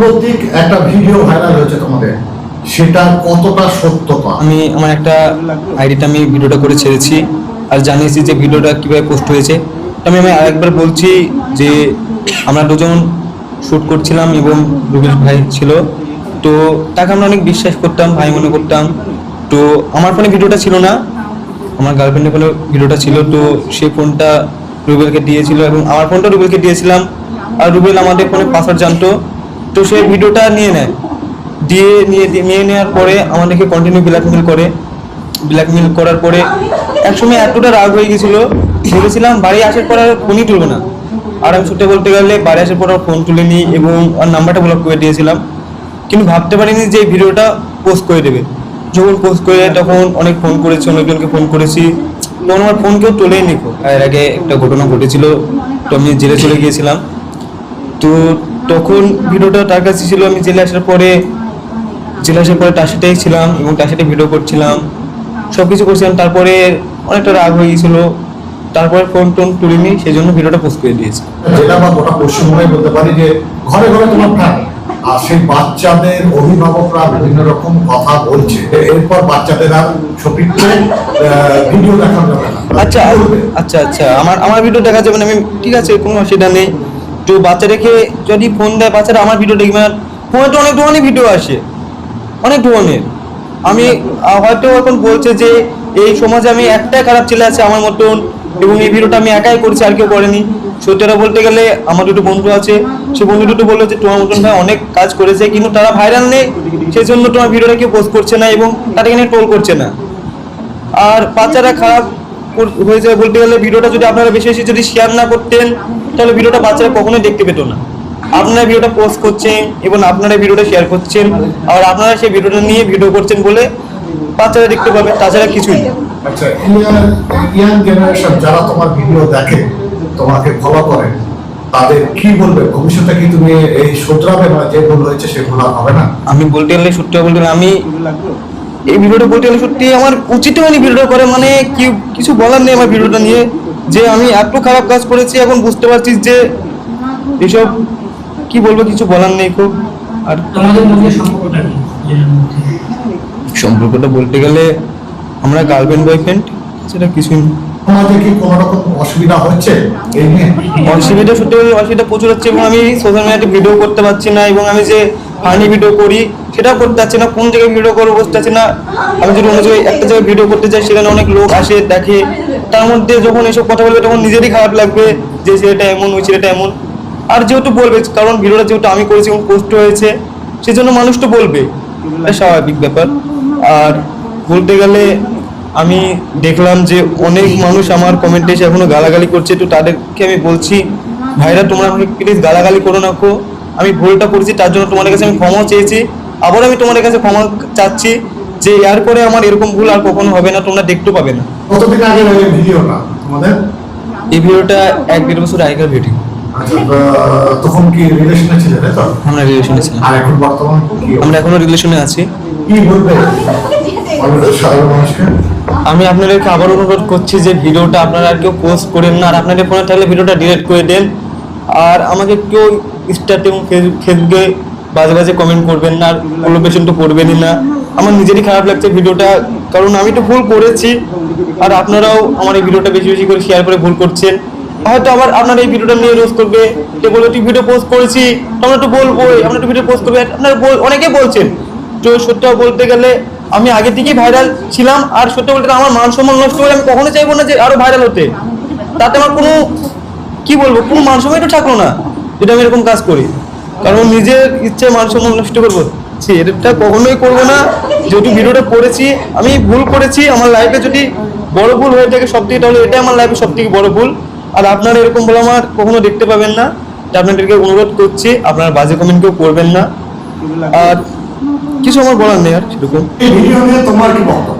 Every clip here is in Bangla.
সাম্প্রতিক একটা ভিডিও ভাইরাল হয়েছে তোমাদের। সেটা কতটা সত্যতা? আমি আমার একটা আইডিতে আমি ভিডিওটা করে ছেড়েছি আর জানিয়েছি যে ভিডিওটা কীভাবে পোস্ট হয়েছে। আমি আমি আরেকবার বলছি যে আমরা দুজন শ্যুট করছিলাম এবং রুবিল ভাই ছিল। তো তাকে আমরা অনেক বিশ্বাস করতাম, ভাই মনে করতাম। তো আমার ফোনে ভিডিওটা ছিল না, আমার গার্লফ্রেন্ডের ফোনে ভিডিওটা ছিল। তো সে ফোনটা রুবেলকে দিয়েছিল এবং আমার ফোনটা রুবেলকে দিয়েছিলাম। আর রুবেল আমাদের ফোনে পাসওয়ার্ড জানতো। তো সে ভিডিওটা নিয়ে নেয়। দিয়ে নিয়ে নিয়ে নেওয়ার পরে আমাদেরকে কন্টিনিউ ব্ল্যাকমেল করে। ব্ল্যাকমেল করার পরে একসময় এতটা রাগ হয়ে গেছিল, ভেবেছিলাম বাড়ি আসার পর আর ফোনই তুলবে না। আর আমি ছুটে বলতে গেলে বাড়ি আসার পর ফোন তুলে নিই এবং আর নাম্বারটা ব্লক করে দিয়েছিলাম। কিন্তু ভাবতে পারিনি যে এই ভিডিওটা পোস্ট করে দেবে। যখন পোস্ট করে তখন অনেক ফোন করেছি, অনেকজনকে ফোন করেছি। তখন আমার ফোন কেউ তোলেই নি। এর আগে একটা ঘটনা ঘটেছিল, তো আমি জেলে চলে গিয়েছিলাম। তো তখন ভিডিওটা তার কাছে ছিল আমি জেলে আসার পরে জেলে আসার পরে তার সাথেই ছিলাম এবং তার সাথে ভিডিও করছিলাম। সব কিছু করছিলাম তারপরে অনেকটা রাগ হয়ে গেছিল তারপরে ফোন টোন তুলিনি সেই জন্য ভিডিওটা পোস্ট করে দিয়েছি। যেটা গোটা পশ্চিমবঙ্গে বলতে পারি যে ঘরে ঘরে তোমার প্রাণ। আর সেই বাচ্চাদের অভিভাবকরা বিভিন্ন রকম কথা বলছে। এরপর বাচ্চাদের আর সঠিককে ভিডিও দেখা যাবে না। আচ্ছা আচ্ছা আচ্ছা আমার আমার ভিডিও দেখা যাবে না আমি ঠিক আছে কোনো অসুবিধা নেই। তো বাচ্চা রেখে যদি ফোন দেয় বাচ্চারা আমার ভিডিও দেখবে না। ফোনে তো অনেক ধরনের ভিডিও আসে। অনেক ধরনের আমি হয়তো এখন বলছে যে, এই সমাজে আমি একটাই খারাপ ছেলে আছে আমার মতন এবং এই ভিডিওটা আমি একাই করছি, আর কেউ করেনি। সত্যিটা বলতে গেলে আমার দুটো বন্ধু আছে। সে বন্ধু দুটো বলল যে, তোমার মতন ভাই অনেক কাজ করেছে, কিন্তু তারা ভাইরাল নেই। সেই জন্য তোমার ভিডিওটা কেউ পোস্ট করছে না এবং তাদেরকে এখানে টোল করছে না। আর বাচ্চারা খারাপ হয়ে যায় বলতে গেলে ভিডিওটা যদি আপনারা বেশি বেশি যদি শেয়ার না করতেন তাহলে ভিডিওটা বাচ্চারা কখনোই দেখতে পেতো না। আপনারা ভিডিওটা পোস্ট করছেন এবং আপনারা ভিডিওটা শেয়ার করছেন আর আপনারা সেই ভিডিওটা নিয়ে ভিডিও করছেন বলে বাচ্চারা দেখতে পাবে তাছাড়া কিছুই আচ্ছা ইয়াং জেনারেশন যারা তোমার ভিডিও দেখে তোমাকে ফলো করে তাদের কি বলবে? ভবিষ্যতে কি তুমি এই শুধরাবে না যে ভুল হয়েছে সে ভুল হবে না? আমি বলতে গেলে সত্যি বলতে আমি এই ভিডিওটা বলতে গেলে সত্যি আমার উচিত হয়নি ভিডিওটা করে মানে কি কিছু বলার নেই আমার ভিডিওটা নিয়ে যে আমি এত খারাপ কাজ করেছি এখন বুঝতে পারছিস যে এসব কি বলব কিছু বলার নেই খুব। আর তোমাদের মধ্যে সম্পর্কটা বলতে গেলে আমরা গার্লফ্রেন্ড বয়ফ্রেন্ড সেটা কিছুই না। তোমাদের কি কোনো রকম অসুবিধা হচ্ছে? এই নিয়ে? অসুবিধা সত্যি অসুবিধা প্রচুর হচ্ছে এবং আমি সোশ্যাল মিডিয়াতে ভিডিও করতে পারছি না এবং আমি যে ফানি ভিডিও করি সেটাও করতে পারছি না, কোন জায়গায় ভিডিও করব বুঝতে পারছি না। আমি যদি অন্য জায়গায় একটা জায়গায় ভিডিও করতে চাই, সেখানে অনেক লোক আসে, দেখে। তার মধ্যে যখন এসব কথা বলবে, তখন নিজেরই খারাপ লাগবে যে ছেলেটা এমন, ওই ছেলেটা এমন। আর যেহেতু বলবে, কারণ ভিডিওটা যেহেতু আমি করেছি এবং পোস্ট হয়েছে, সেজন্য মানুষ তো বলবে। এটা স্বাভাবিক ব্যাপার। আর বলতে গেলে, আমি দেখলাম যে অনেক মানুষ আমার কমেন্টে এসে এখনও গালাগালি করছে, তো তাদেরকে আমি বলছি, ভাইরা, তোমরা আমাকে প্লিজ গালাগালি করো না আমি ভুলটা করেছি, তার জন্য তোমাদের কাছে আমি ক্ষমা চেয়েছি। আবার আমি তোমাদের কাছে ক্ষমা চাচ্ছি যে এরপরে আমার এরকম ভুল আর কখনো হবে না তোমরা দেখতে পাবে না। কতদিন আগে এই ভিডিওটা তোমাদের? এই ভিডিওটা এক দেড় বছর আগেকার ভিডিও। আচ্ছা তখন কি রিলেশনে ছিলে তাই তো? আমরা রিলেশনে ছিলাম। আর এখন বর্তমান কি আমরা এখনও রিলেশনে আছি। কি বলবে? আমি আপনাদেরকে আবার অনুরোধ করছি যে ভিডিওটা আপনারা আর কেউ পোস্ট করেন না আর আপনাদের ফোনে থাকলে ভিডিওটা ডিলিট করে দেন। আর আমাকে কেউ ইনস্টাতে এবং ফেসবুকে বাজে বাজে কমেন্ট করবেন না আর লোকেশন তো করবেনই না। আমার নিজেরই খারাপ লাগছে ভিডিওটা, কারণ আমি তো ভুল করেছি। আর আপনারাও আমার এই ভিডিওটা বেশি বেশি করে শেয়ার করে ভুল করছেন। হয়তো আবার আপনারা এই ভিডিওটা নিয়ে রোজ করবে। যে বলবে তুই ভিডিও পোস্ট করেছি? আমরা তো বলবোই, আমরা তো ভিডিও পোস্ট করবে। আপনারা অনেকে বলছেন, তো সত্য বলতে গেলে আমি আগে থেকেই ভাইরাল ছিলাম। আর সত্য বলতে আমার মান সম্মান নষ্ট করে আমি কখনো চাইব না যে আরও ভাইরাল হতে। তাতে আমার কোনো, কি বলব, কোনো মান সম্মান তো থাকল না যদি আমি এরকম কাজ করি। কারণ নিজের ইচ্ছে, মান সম্মান নষ্ট করব। এটা কখনোই করব না। যেহেতু ভিডিওটা করেছি, আমি ভুল করেছি, আমার লাইফে যদি বড় ভুল হয়ে থাকে সব থেকে তাহলে এটাই আমার লাইফে সব থেকে বড় ভুল। আর আপনারা এরকম বলে আমার কখনো দেখতে পাবেন না। আপনাদেরকে অনুরোধ করছি, আপনারা বাজে কমেন্ট কেউ করবেন না। আর কিছু আমার বলার নেই আর সেরকম। তোমার কি বক্তব্য?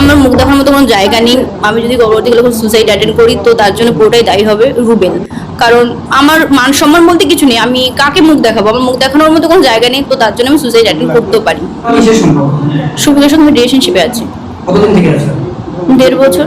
আমার মুখ দেখার মতো কোনো জায়গা নেই। আমি যদি গর্ভবতী কোনো সুসাইড অ্যাটেন্ড করি তো তার জন্য পুরোটাই দায়ী হবে রুবেল। কারণ আমার মান সম্মান বলতে কিছু নেই। আমি কাকে মুখ দেখাবো? আমার মুখ দেখানোর মতো কোনো জায়গা নেই তো তার জন্য আমি সুসাইড অ্যাটেন্ড করতেও পারি। সুবিধার সঙ্গে রিলেশনশিপে আছে। দেড় বছর।